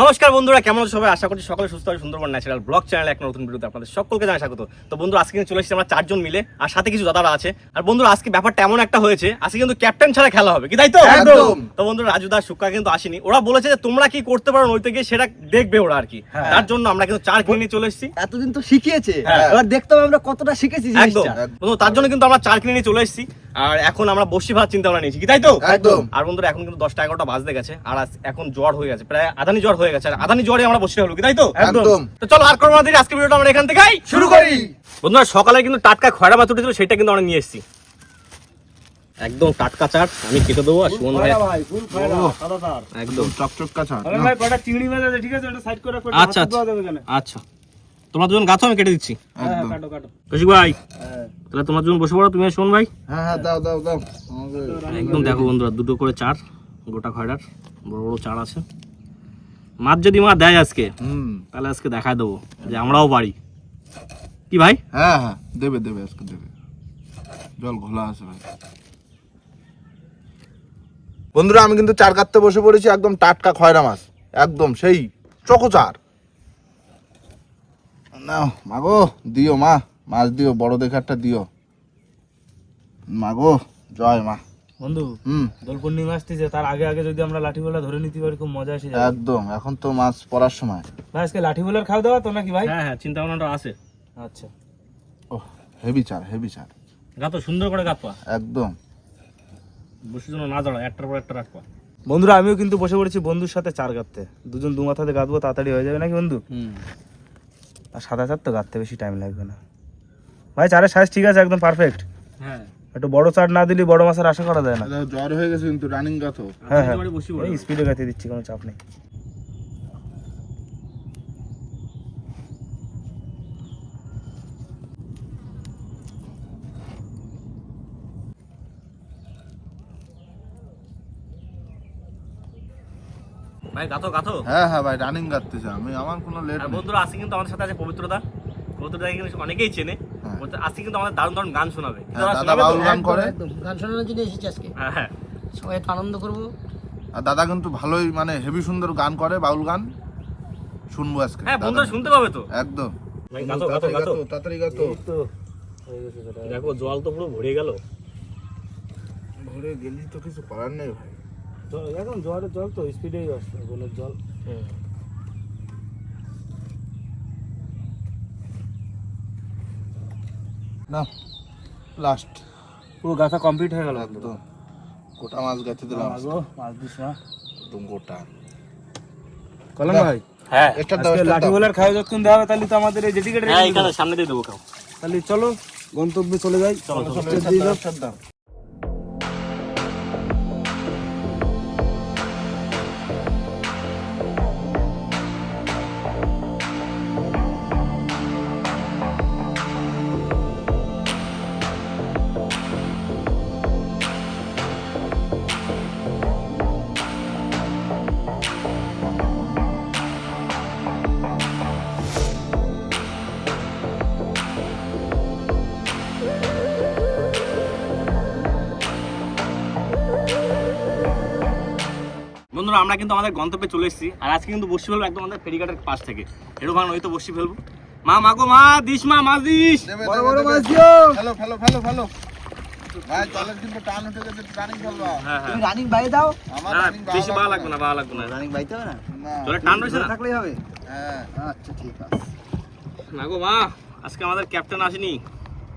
নমস্কার বন্ধুরা কেমন সবাই? আশা করছি সকলে সুস্থ আর সুন্দরবন ন্যাচারাল ব্লগ চ্যানেলে একটা নতুন ভিডিওতে আপনাদের সকলকে জানাই স্বাগত। তো বন্ধুরা আজকে কিন্তু চলে এসেছি আমরা চারজন মিলে আর সাথে কিছু দাদারা আছে। আর বন্ধুরা আজকে ব্যাপারটা এমন একটা হয়েছে আজকে কিন্তু ক্যাপ্টেন ছাড়া খেলা হবে কি তাই তো? তো বন্ধুরা রাজু দাস সুক্কা কিন্তু আসেনি। ওরা বলেছে যে তোমরা কি করতে পারো নইতে গিয়ে সেটা দেখবে ওরা আর কি। হ্যাঁ। তার জন্য আমরা কিন্তু চার কিনে নিয়ে চলে এসেছি। এতদিন তো শিখিয়েছে। হ্যাঁ। এবার দেখতে হবে আমরা কতটা শিখেছি একদম। বন্ধু, তার জন্য কিন্তু আমরা চার কিনে নিয়ে চলে এসেছি। আর এখন আমরা বসি ভাত চিন্তা ভাবনা নিয়েছি কি তাই তো? একদম। আর বন্ধুরা এখন কিন্তু দশটা এগারোটা বাজতে গেছে আর এখন জ্বর হয়ে গেছে প্রায় আধানি জ্বর হয়ে গেছে। আর আধানি জ্বরে আমরা বসে হলো কি তাই তো? একদম। তো চলো আর করব না আজকে ভিডিওটা আমরা এখান থেকে শুরু করি। বন্ধুরা সকালে কিন্তু টাটকা খয়রা মাছ উঠেছিল সেটা কিন্তু আমরা নিয়ে এসেছি। একদম টাটকা চাট আমি কেটে দেবো আর সুমন ভাই একদম। চকচক কাঁচা আরে ভাই কটা চিংড়ি মাছ আছে ঠিক আছে ওটা সাইড করে করে আচ্ছা, যাবে আচ্ছা। তোমরা দুজন গাছো আমি কেটে দিচ্ছি। হ্যাঁ একদম। কাটো কাটো। কৌশিক ভাই হ্যাঁ। তাহলে তোমার দুজন বসে পড়ো তুমি আর সুমন ভাই। হ্যাঁ হ্যাঁ দাও দাও দাও। একদম দেখো বন্ধুরা দুটো করে চার গোটা খয়রার বড় বড় চার আছে। মাছ যদি মা দেয় আজকে হুম। তাহলে আজকে দেখায় দেবো যে আমরাও পারি। কি ভাই? হ্যাঁ হ্যাঁ দেবে দেবে আজকে দেবে। জল ঘোলা আছে ভাই। বন্ধুরা আমি কিন্তু চার কাটতে বসে পড়েছি একদম টাটকা খয়রা মাছ। একদম সেই চকোচার। নাও মাগো দিও মা। মাছ দিও বড় দেখে একটা দিও। মাগো জয় মা। বন্ধু হুম। দোল পূর্ণিমা আসতেছে তার আগে আগে যদি আমরা লাঠি বলা ধরে নিতে পারি খুব মজা যাবে। একদম এখন তো মাছ পড়ার সময়। ভাই আজকে লাঠি বলার খাওয়া দাওয়া তো নাকি ভাই? হ্যাঁ হ্যাঁ চিন্তা ভাবনাটা আছে। আচ্ছা। ও হেভি চার হেভি চার। গাতো সুন্দর করে গাতপা একদম। বসে জন্য না দাঁড়া একটার পর একটা রাখবা বন্ধুরা আমিও কিন্তু বসে পড়েছি বন্ধুর সাথে চার গাঁততে দুজন দু মাথাতে গাঁতবো তাড়াতাড়ি হয়ে যাবে নাকি বন্ধু? হুম। আর সাদা চার তো গাঁততে বেশি টাইম লাগবে না। ভাই চারের সাইজ ঠিক আছে একদম পারফেক্ট হ্যাঁ। একটু বড় চার না দিলে বড় মাছের আশা করা যায় না। জ্বর হয়ে গেছে কিন্তু রানিং গাথো। হ্যাঁ হ্যাঁ। স্পিডে গাঁথিয়ে দিচ্ছি কোনো চাপ নেই। ভাই গাতো গাতো হ্যাঁ হ্যাঁ ভাই রানিং গাঁথতেছে আমি। আমার কোনো লেট বন্ধুরা আজকে কিন্তু আমাদের সাথে আছে পবিত্রদা পবিত্রদা কিন্তু অনেকেই চেনে হ্যাঁ। বলতে আজকে কিন্তু আমাদের দারুণ দারুণ গান শোনাবে। হ্যাঁ, দাদা? বাউল গান করে। গান শোনানোর জন্য এসেছি আজকে। হ্যাঁ হ্যাঁ। সবাই একটু আনন্দ করব। আর দাদা কিন্তু ভালোই মানে হেভি সুন্দর গান করে বাউল গান। শুনব আজকে। হ্যাঁ। বন্ধুরা শুনতে পাবে তো? একদম। গাতো গাতো গাতো। তাড়াতাড়ি গাতো। হয়ে দেখো জল তো পুরো ভরে গেল। ভরে গেলি তো কিছু করার নেই ভাই। জল এখন জলের জল তো স্পিডেই আসছে বনের জল। না লাস্ট পুরো গাথা কমপ্লিট হয়ে গেল একদম। গোটা মাছ গাঁথে দিলাম। মাছ দিস না একদম গোটা। কলম ভাই? হ্যাঁ। লাঠি দাও। বলার খাওয়া যতক্ষণ দেওয়া হবে তাহলে তো আমাদের এই জেটিকেট হ্যাঁ সামনে দিয়ে দেবো খাও। তাহলে চলো গন্তব্যে চলে যাই। চলো, চলো, বন্ধুরা আমরা কিন্তু আমাদের গন্তব্যে চলে এসেছি। আর আজকে কিন্তু বসি ফেলব একদম আমাদের ফেরিঘাটের পাশ থেকে। এরো ভাঙ নয়তো বসি ফেলব। মা মাগো মা দিস মা মাছ দিস। বড় বড় মাছ দিও। ফেলো ফেলো ফেলো ফেলো। ভাই জলের কিন্তু টান উঠে গেছে রানিং ফেলবা হ্যাঁ হ্যাঁ। রানিং বাইরে দাও। আমার রানিং বেশি ভালো লাগবে না। ভালো লাগবে না। রানিং বাইতে হবে না? টান না? থাকলেই হবে? হ্যাঁ। আচ্ছা ঠিক আছে। মাগো মা আজকে আমাদের ক্যাপ্টেন আসেনি।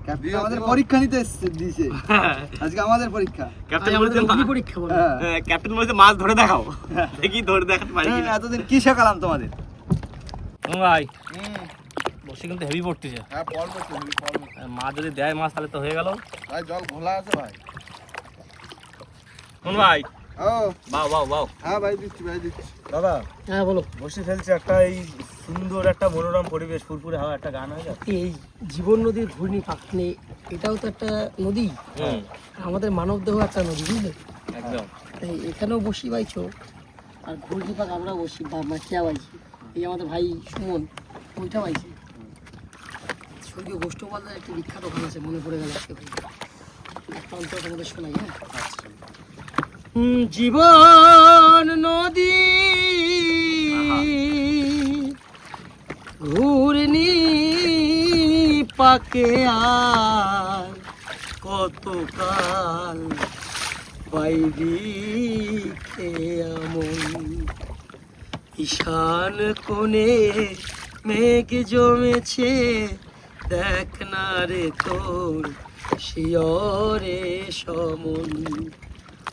ক্যাপ্টেন আমাদের পরীক্ষা নিতে এসেছে দিয়েছে আজকে আমাদের পরীক্ষা। ক্যাপ্টেন বলেছে পরীক্ষা হ্যাঁ, ক্যাপ্টেন বলেছে মাছ ধরে দেখাও। দেখি ধরে দেখাতে পারি এতদিন কি শেখালাম তোমাদের? ভাই। বসে কিন্তু হেভি পড়তেছে। হ্যাঁ পড়ব তো হেবি পড়ব মা যদি দেয় মাছ তাহলে তো হয়ে গেল। ভাই জল ঘোলা আছে ভাই। কোন ভাই। ও। বাও বাও বাও হ্যাঁ ভাই দিচ্ছি ভাই দিচ্ছি। দাদা। হ্যাঁ বলো। বসে ফেলছে একটা এই সুন্দর একটা মনোরম পরিবেশ ফুরফুরে হাওয়া একটা গান হয়ে যাবে এই জীবন নদীর ঘূর্ণি পাকনি এটাও তো একটা নদী। আমাদের মানব দেহ একটা নদী বুঝলে? একদম। তাই এখানেও বসি বাইছো। আর ঘূর্ণি পাক আমরা বসি বা মাখিয়া বাইছি। এই আমাদের ভাই সুমন ওইটা বাইছে। স্বর্গীয় গোষ্ঠপালের একটি বিখ্যাত গান আছে মনে পড়ে গেল আজকে একটা অন্তর তোমাদের শোনাই হ্যাঁ? জীবন নদী পাকে আর কতকাল বাইবি এমন ঈশান কোণে মেঘ জমেছে, দেখ না রে তোর শিয়রে সমন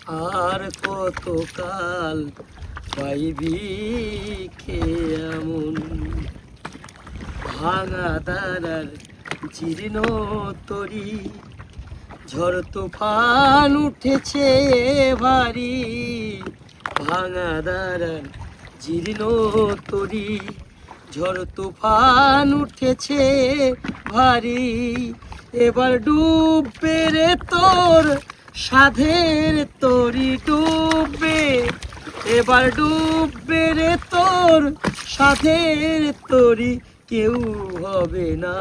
আর কতকাল পাইবি এমন ভাঙা দানার জীর্ণ তরি। ঝড় তুফান উঠেছে ভারী ভাঙা দাঁড়ান জীর্ণ তরি। ঝড় তুফান উঠেছে ভারী। এবার ডুববে রে তোর সাধের তরি ডুববে। এবার ডুববে রে তোর সাধের তরি কেউ হবে না।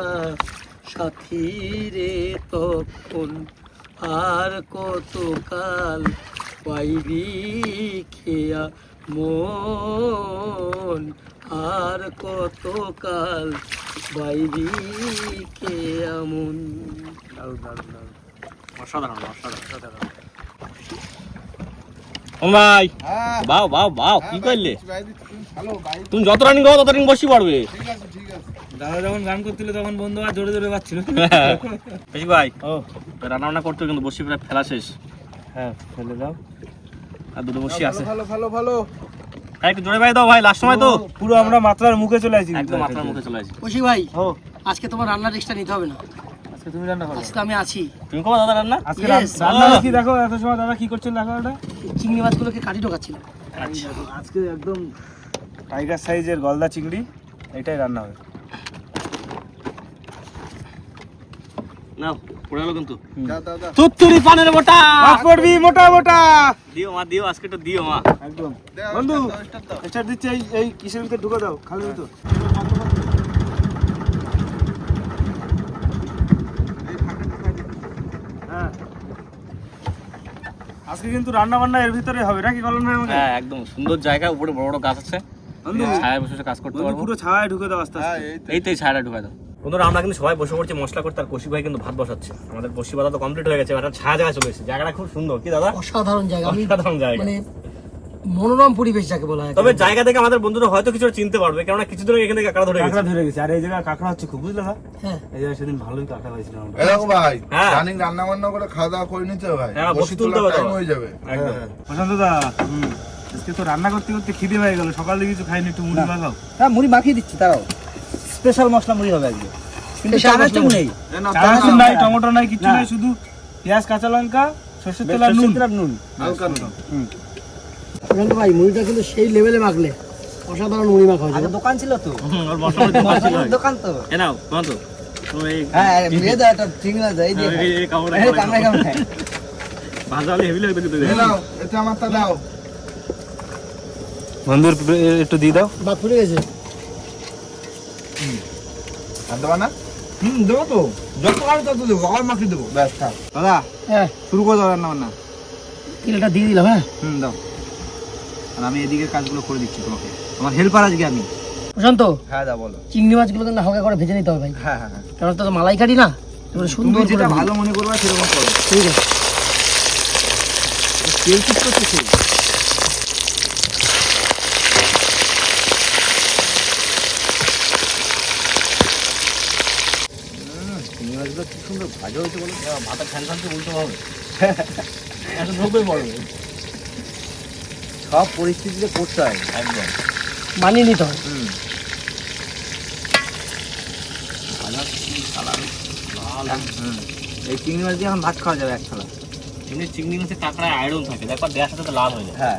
সাথী রে তখন আর কতকাল পাইবি খেয়া মন? আর কতকাল পাইবি খেয়া মন? অসাধারণ অসাধারণ। ও ভাই। হ্যাঁ। বাও বাও বাও কি করলে? ভাই দিচ্ছি, তুমি যত রানিং করো তত রানিং বসি পড়বে। ঠিক আছে ঠিক আছে। দাদা যখন গান করছিল তখন বন্ধু আর জোরে জোরে পাচ্ছিল বেশি ভাই ও। রান্না বান্না করতে কিন্তু বসি প্রায় ফেলা শেষ। হ্যাঁ ফেলে দাও। আর দুটো বসি আছে। ভালো ভালো ভালো। একটু জোরে ভাই দাও ভাই লাস্ট সময় তো। পুরো আমরা মাত্রার মুখে চলে আসি একদম মুখে চলে আসি। বসি ভাই ও। আজকে তোমার রান্নার রিক্সটা নিতে হবে না। আজকে তুমি রান্না করো। আজকে আমি আছি। তুমি কবে দাদা রান্না? আজকে. রান্না দেখি দেখো এত সময় দাদা কি করছেন দেখো ওটা চিংড়ি মাছগুলোকে কাটি ঢোকাচ্ছিল আচ্ছা আজকে একদম টাইগার সাইজের গলদা চিংড়ি এটাই রান্না হবে। না পড়ে গেল কিন্তু। দাও দাও দাও। তুত্তুরি পানের মোটা। মাছ পড়বি মোটা মোটা। দিও মা দিও আজকে একটু দিও মা। একদম। বন্ধু দাও, start দিচ্ছে এই এই কিসের ভিতরে ঢুকে দাও খালি তো আজকে কিন্তু রান্না বান্না এর ভিতরে হবে নাকি কলম ভাই আমাকে? হ্যাঁ একদম সুন্দর জায়গা উপরে বড় বড় গাছ আছে। বন্ধু ছায়া বসে বসে কাজ করতে পারব। পুরো ছায়ায় ঢুকে দাও আস্তে হ্যাঁ আস্তে এই তো এই তো ছায়াটা ঢুকে দাও। বন্ধুরা আমরা কিন্তু সবাই বসে পড়ছি মশলা করতে আর কষি ভাই কিন্তু ভাত বসাচ্ছে। আমাদের বসি বাদা তো কমপ্লিট হয়ে গেছে একটা ছায়া জায়গা চলে এসেছে। জায়গাটা খুব সুন্দর কি দাদা? অসাধারণ জায়গা। অসাধারণ জায়গা। মানে মনোরম পরিবেশ যাকে বলা হয় তবে জায়গা থেকে আমাদের বন্ধুরা হয়তো কিছু চিনতে পারবে কেননা কিছুদিন আগে এখান থেকে কাঁকড়া ধরে কাঁকড়া ধরে গেছে। আর এই জায়গায় কাঁকড়া হচ্ছে খুব বুঝলে ভাই? হ্যাঁ। এই জায়গায় সেদিন ভালোই কাঁকড়া আমরা। এই ভাই হ্যাঁ। রানিং রান্না বান্না করে খাওয়া দাওয়া করে নিতে ভাই। হ্যাঁ, বসি তুলতে হবে। হয়ে যাবে। একদম। প্রশান্ত দা আজকে তো রান্না করতে করতে খিদে হয়ে গেল সকালে কিছু খাইনি একটু মুড়ি মাখাও। হ্যাঁ মুড়ি মাখিয়ে দিচ্ছি তারাও স্পেশাল মশলা মুড়ি হবে আজকে। কিন্তু চানাচুর নেই। চানাচুর নাই। টমেটো নাই কিছু। নাই শুধু পেঁয়াজ কাঁচা লঙ্কা সর্ষের তেল আর নুন। হালকা নুন। প্রশান্ত ভাই মুড়িটা কিন্তু সেই লেভেলে মাখলে অসাধারণ মুড়ি মাখা হয়েছে। দোকান ছিল তো। দোকান তো। এ নাও তোমার তো। হ্যাঁ বন্ধুর একটু দিয়ে দাও। ভাত ফুটে গেছে। আর দেবা না? হুম দেবো তো। যত পারো তত দেবো আবার মাখিয়ে দেবো। ব্যাস দাদা হ্যাঁ। শুরু করে দাও রান্না বান্না তেলটা দিয়ে দিলাম হ্যাঁ। হুম দাও। আর আমি এদিকে কাজগুলো করে দিচ্ছি তোমাকে। তোমার হেল্পার আজকে আমি। প্রশান্ত হ্যাঁ দা বলো। চিংড়ি মাছগুলো কিন্তু হালকা করে ভেজে নিতে হবে ভাই। হ্যাঁ হ্যাঁ হ্যাঁ। কারণ তো মালাই কাটি না এবারে সুন্দর যেটা ভালো মনে করবে সেরকম করো। ঠিক আছে। তেল ঠিক চিংড়ি মাছগুলো কি সুন্দর ভাজা হয়েছে বলো? ভাতা ফ্যান ফ্যান উল্টো হবে। এত ঢোকবে পড়বে সব পরিস্থিতিতে করতে হয় একদম। মানিয়ে নিতে হয়। হুম। এই চিংড়ি মাছ দিয়ে এখন ভাত খাওয়া যাবে এক থালা এমনি চিংড়ি মাছের কাঁকড়ায় আয়রন থাকে দেখো দেওয়ার সাথে তো লাল হয়ে যায়। হ্যাঁ।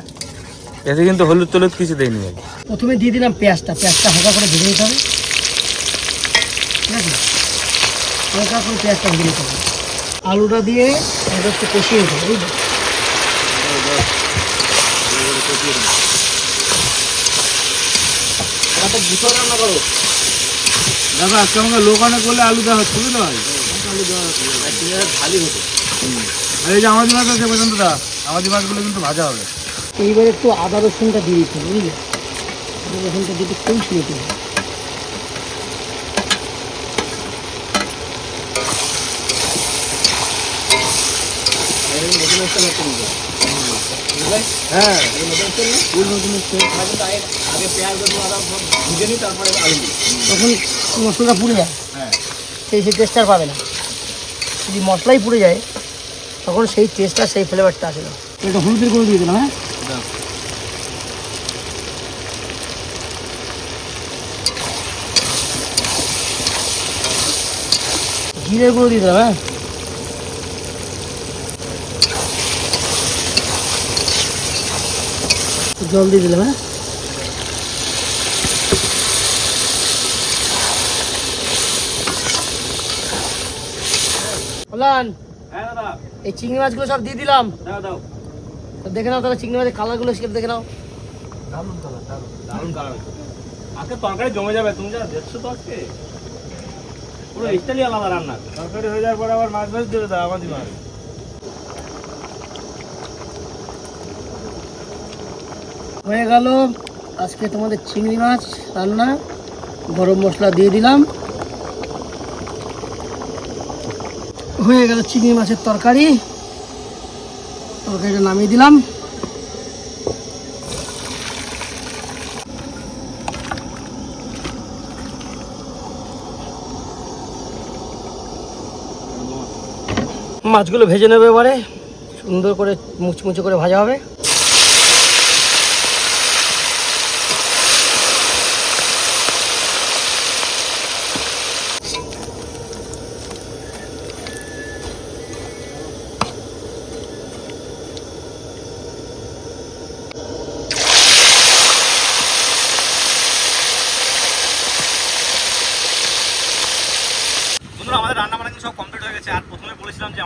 এতে কিন্তু হলুদ টলুদ কিছু দেয়নি ভাই প্রথমে দিয়ে দিলাম পেঁয়াজটা পেঁয়াজটা হালকা করে ভেজে নিতে হবে। ঠিক আছে? হালকা করে পেঁয়াজটা ভেজে নিতে হবে। আলুটা দিয়ে একটু কষিয়ে নিতে হবে কষিয়ে দিই এটা তো দাদা আজকে আমাকে লোকানে করলে আলু দেওয়া হচ্ছে বুঝলি পারি আলু দেওয়া হচ্ছে হতো আমাদের মাছ আছে পর্যন্ত দা আমাদের মাছগুলো কিন্তু ভাজা হবে এইবার একটু আদা রসুনটা দিয়ে দিতে হবে বুঝলি আদা রসুনটা দিতে খুব নিতে Thank you. দিই তখন মশলাটা পুড়ে যায় হ্যাঁ সেই সেই টেস্ট আর পাবে না যদি মশলাই পুড়ে যায় তখন সেই টেস্টটা সেই ফ্লেভারটা আসে না এটা হলুদের করে দিয়ে দিলাম হ্যাঁ জিরের গুঁড়ো দিয়ে দিলাম হ্যাঁ। জল দিয়ে দিলাম হ্যাঁ? কল্যাণ হ্যাঁ এই চিংড়ি মাছগুলো সব দিয়ে দিলাম। দেখে নাও তাহলে চিংড়ি মাছের কালারগুলো সেটা দেখে নাও। দারুণ কালার আজকে তরকারি জমে যাবে তুমি যা দেখছ তো আজকে। পুরো স্টাইলই আলাদা রান্না। তরকারি হয়ে যাওয়ার পর আবার মাছ ভাজ দেবে দাও আমাদের মাছ হয়ে গেল। আজকে তোমাদের চিংড়ি মাছ রান্না। গরম মশলা দিয়ে দিলাম। হয়ে গেল চিংড়ি মাছের তরকারি। তরকারিটা নামিয়ে দিলাম। মাছগুলো ভেজে নেবে এবারে। সুন্দর করে মুচমুচে করে ভাজা হবে বন্ধুরা আমাদের রান্না বান্না কিন্তু সব কমপ্লিট হয়ে গেছে আর প্রথমে বলেছিলাম যে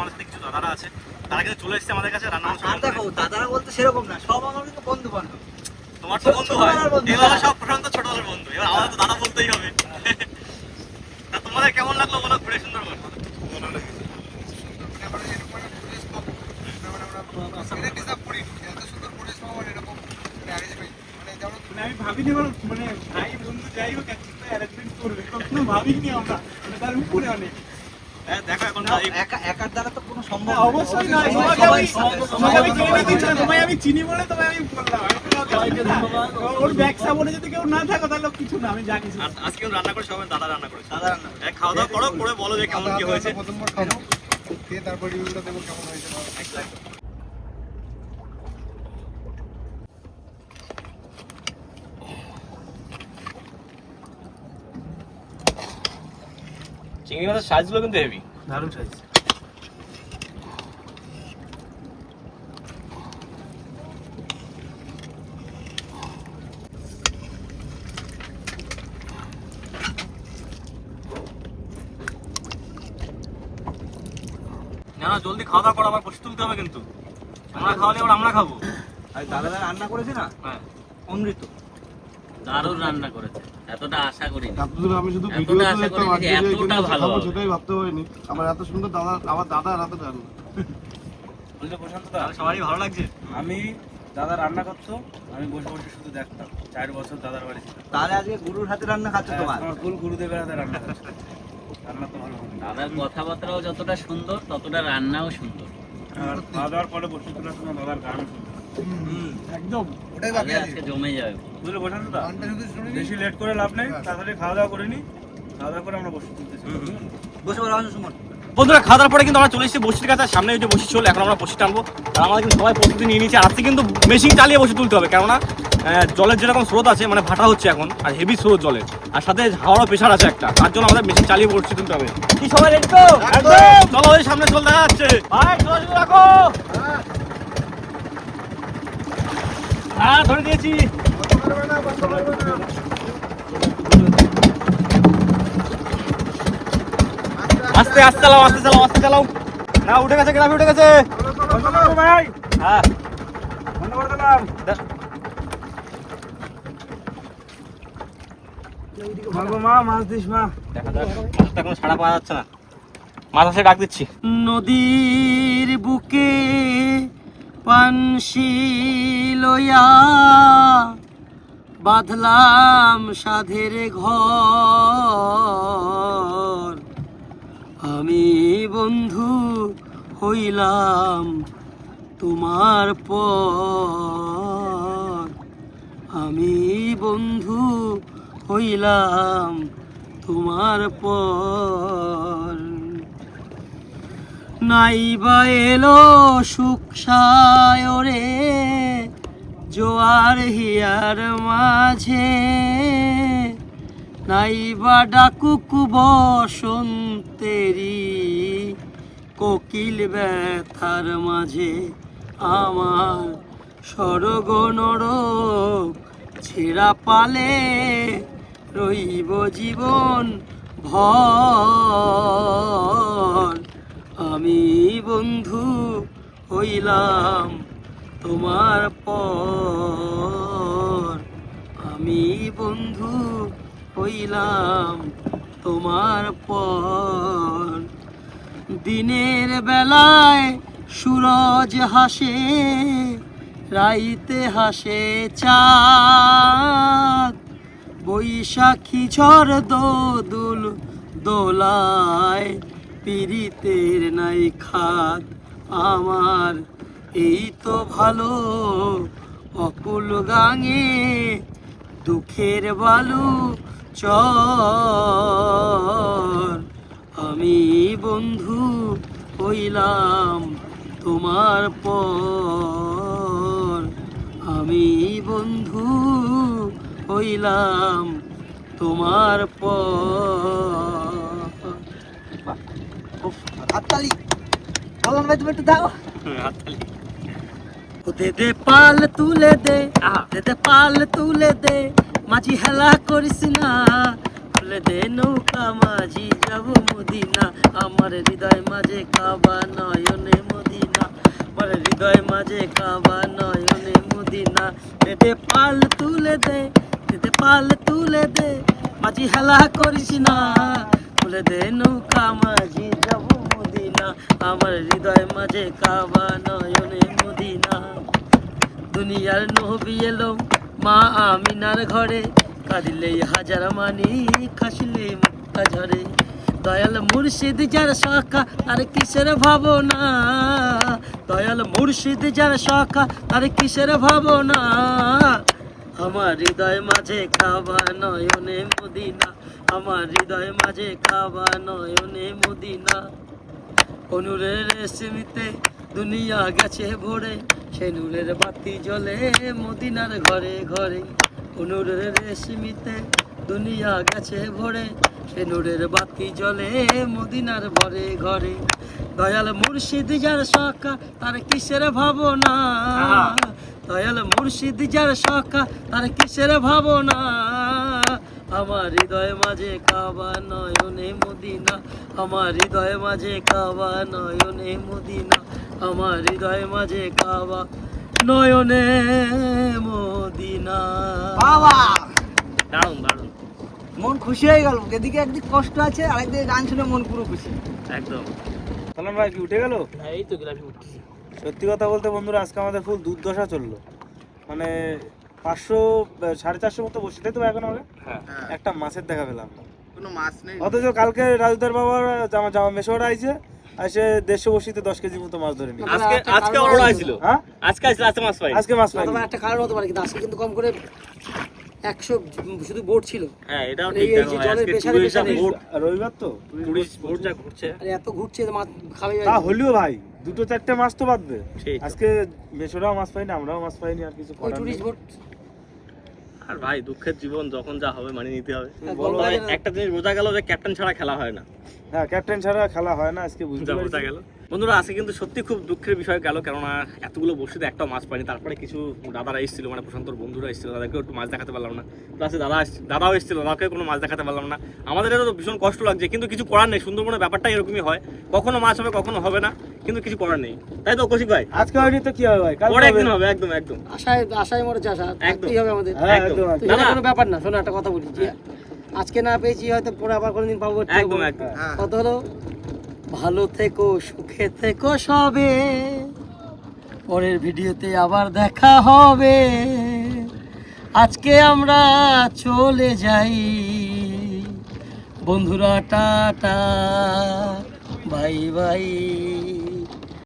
দাদারা আছে তারা কিন্তু চলে এসেছে আমাদের কাছে রান্না দেখো দাদারা বলতে সেরকম না সব আমার কিন্তু বন্ধু বান্ধব তোমার তো বন্ধু হয় ছোটবেলার বন্ধু। এগুলো সব প্রশান্ত ছোটবেলার বন্ধু এবার আমাদের তো দাদা বলতেই হবে তা তোমাদের কেমন লাগল বলো ঘুরে সুন্দরবন আমি ভাবিনি বলো মানে ভাই বন্ধু যাই হোক একসাথে অ্যারেঞ্জমেন্ট করবে কখনো ভাবিনি আমরা মানে তার উপরে অনেক হ্যাঁ দেখো এখন এই- একা একার দ্বারা তো কোনো সম্ভব হ্যাঁ, অবশ্যই না সবাই- তোমাকে আমি তোমাকে আমি চিনি বলে তোমায় আমি বললাম। ওর ব্যবসা বলে যদি কেউ না থাকো তাহলে কিছু না আমি জানি। আর আজকে রান্না করে সবাই দাদা রান্না করে দাদা রান্না খাওয়া দাওয়া করো করে বলো যে কেমন কি হয়েছে। চিংড়ি মাছের সাইজগুলো কিন্তু হেভি দারুণ সাইজ না না জলদি খাওয়া দাওয়া করো আবার বসে তুলতে হবে কিন্তু। আমরা খাওয়ালে এবার আমরা খাব। আর দাদারা রান্না করেছে না? হ্যাঁ। অমৃত। দারুণ রান্না করেছে। এতটা আশা করিনি। এতদূর আমি শুধু ভিডিওতে দেখতাম আজকে এতটা ভালো সেটাই ভাবতে পারিনি। আমার এত সুন্দর দাদা আমার দাদা রাতে রান্না বুঝলে প্রশান্ত দা সবারই ভালো লাগছে? আমি দাদা রান্না করতো আমি বসে বসে শুধু দেখতাম। চার বছর দাদার বাড়ি ছিল। তাহলে আজকে গুরুর হাতে রান্না খাচ্ছ তোমার? আমার কুল গুরুদেবের হাতে রান্না রান্না তো ভালো দাদার কথাবার্তাও যতটা সুন্দর ততটা রান্নাও সুন্দর। আর খাওয়া দাওয়ার পরে বসে তোলার সময় দাদার গান একদম। তাহলে আজকে জমে যাবে। বুঝলে বেশি লেট করে লাভ নেই তাড়াতাড়ি খাওয়া দাওয়া করে নি। খাওয়া দাওয়া করে আমরা বসে তুলতেছি বসে বলো সুমন। বন্ধুরা খাওয়া দাওয়ার পরে কিন্তু আমরা চলে এসেছি বসির কাছে। সামনে যে বসি চল এখন আমরা বসি টানবো। আর আমাদের কিন্তু সবাই প্রস্তুতি নিয়ে নিয়েছে। আজকে কিন্তু মেশিন চালিয়ে বসে তুলতে হবে। কেননা আহ, জলের যেরকম স্রোত আছে মানে ভাটা হচ্ছে এখন আর হেভি স্রোত জলের। আর সাথে হাওয়ারও প্রেশার আছে একটা। তার জন্য আমাদের মেশিন চালিয়ে বসে তুলতে হবে। কি সবাই রেডি তো? চলো ওই সামনে চল দেখা যাচ্ছে ভাই চলো রাখো! হ্যাঁ ধরে দিয়েছি। আস্তে আস্তে চালাও আস্তে চালাও আস্তে চালাও। না উঠে গেছে গ্রাফি উঠে গেছে। ভাই। হ্যাঁ। দিলাম মাছ দিস মা। দেখা যাক মাছটা ছাড়া পাওয়া যাচ্ছে না। মাছ আসে ডাক দিচ্ছি। নদীর বুকে পানসি লইয়া বাঁধলাম সাধের ঘর। আমি বন্ধু হইলাম তোমার পর। আমি বন্ধু হইলাম তোমার পর। নাইবা এলো সুখ সায়রে, জোয়ার হিয়ার মাঝে। নাইবা ডাকুক বসন্তেরি কোকিল ব্যথার মাঝে, আমার স্বর্গ নরক ছেঁড়া পালে রইব জীবন ভর। আমি বন্ধু হইলাম তোমার পর। আমি বন্ধু হইলাম তোমার পর। দিনের বেলায় সুরজ হাসে, রাইতে হাসে চাঁদ। বৈশাখী ঝড় দোদুল দোলায় পীড়িতের নাই খাত আমার। এই তো ভালো, অকুল গাঙে দুঃখের বালু চর। আমি বন্ধু হইলাম তোমার পর। আমি বন্ধু হইলাম তোমার পর। হাততালি। বললাম ভাই তুমি একটু দাও। ও দে দে পাল তুলে দে দে দে পাল তুলে দে মাঝি হেলা করিস না। তুলে দে নৌকা মাঝি যাব মদিনা। আমার হৃদয় মাঝে কাবা নয়নে মদিনা। আমার হৃদয় মাঝে কাবা নয়নে মদিনা। দে দে পাল তুলে দে দে দে পাল তুলে দে মাঝি হেলা করিস না। তুলে দে নৌকা মাঝি, যাব মদিনা। আমার হৃদয় মাঝে কাবা নয়নে মদিনা। দুনিয়ার নবী এলো মা আমিনার ঘরে। কাঁদিলে হাজার মানি, খাসিলে মুক্তা ঝরে। দয়াল মুর্শিদ যার শাখা, তার কিসের ভাবনা? দয়াল মুর্শিদ যার শাখা, তার কিসের ভাবনা? আমার হৃদয় মাঝে খাবা নয়নে মদিনা। আমার হৃদয় মাঝে খাবা নয়নে মদিনা। অনুরের রেশমিতে দুনিয়া গেছে ভরে সে নূরের বাতি জ্বলে মদিনার ঘরে ঘরে। অনুরের রেশমিতে দুনিয়া গেছে ভরে সে নূরের বাতি জ্বলে মদিনার ঘরে ঘরে। দয়াল মুর্শিদ যার সখা তার কিসের ভাবনা? দয়াল মুর্শিদ যার সখা তার কিসের ভাবনা? আমার হৃদয় মাঝে কাবা নয়নে মদিনা। আমার হৃদয় মাঝে কাবা নয়নে মদিনা। আমার হৃদয় মাঝে কাবা নয়নে মদিনা। বাবা! দারুণ দারুণ। মন খুশি হয়ে গেল। এদিকে একদিক কষ্ট আছে আরেকদিকে গান শুনে মন পুরো খুশি। একদম। সালাম ভাই কি উঠে গেল? এই তো গ্রামে উঠতেছি সত্যি কথা বলতে বন্ধুরা আজকে আমাদের ফুল দুর্দশা চলল। মানে পাঁচশো সাড়ে চারশো মতো বসে তাই তো এখন হবে হ্যাঁ। একটা মাছের দেখা পেলাম। কোনো মাছ নেই। অথচ কালকে রাজুদার বাবার জামা জামা মেশোরা আইছে এসে দেড়শো বসিতে দশ কেজি মতো মাছ ধরে আজকে আজকে অর্ডার আসছিল হ্যাঁ? আজকে আসছিল আজকে মাছ পাই আজকে মাছ তোমার একটা কারণ হতে পারে কিন্তু আজকে কিন্তু কম করে একশো শুধু বোট ছিল। হ্যাঁ এটাও এই ঠিক জলের আজকে রবিবার তো? টুরিস্ট বোট যা ঘুরছে। আর এত ঘুরছে মাছ খাবে তা হলেও ভাই দুটো চারটে মাছ তো বাঁধবে। আজকে মেশোরাও মাছ পাইনি আমরাও মাছ পাইনি আর কিছু করার টুরিস্ট বোট আর ভাই দুঃখের জীবন যখন যা হবে মানিয়ে নিতে হবে। ভাই। একটা জিনিস বোঝা গেল যে ক্যাপ্টেন ছাড়া খেলা হয় না। হ্যাঁ ক্যাপ্টেন ছাড়া খেলা হয় না আজকে বুঝতে পারছি বোঝা গেল। বন্ধুরা আজকে কিন্তু সত্যি খুব দুঃখের বিষয় গেল কেননা এতগুলো বসিতে একটা মাছ পাইনি। তারপরে কিছু দাদারা এসেছিল মানে প্রশান্তর বন্ধুরা এসেছিল তাদেরকে একটু মাছ দেখাতে পারলাম না। প্লাস দাদা দাদাও এসেছিল দাদাকে কোনো মাছ দেখাতে পারলাম না। আমাদের এটা তো ভীষণ কষ্ট লাগছে কিন্তু কিছু করার নেই। সুন্দরবনের ব্যাপারটা এরকমই হয়। কখনো মাছ হবে কখনো হবে না কিন্তু কিছু করার নেই। তাই তো কৌশিক ভাই? আজকে হয়নি তো কি হবে ভাই? পরে একদিন হবে। একদম একদম। আশায় আশায় মরে চাষা একদম। হবে আমাদের? হ্যাঁ একদম। না, কোনো ব্যাপার না শোনো একটা কথা বলি আজকে না পেয়েছি হয়তো পরে আবার কোনোদিন পাবো একদম একদম। কত হলো? ভালো থেকো, সুখে থেকো সবে। পরের ভিডিওতে আবার দেখা হবে। আজকে আমরা চলে যাই। বন্ধুরা, টাটা। Bye bye.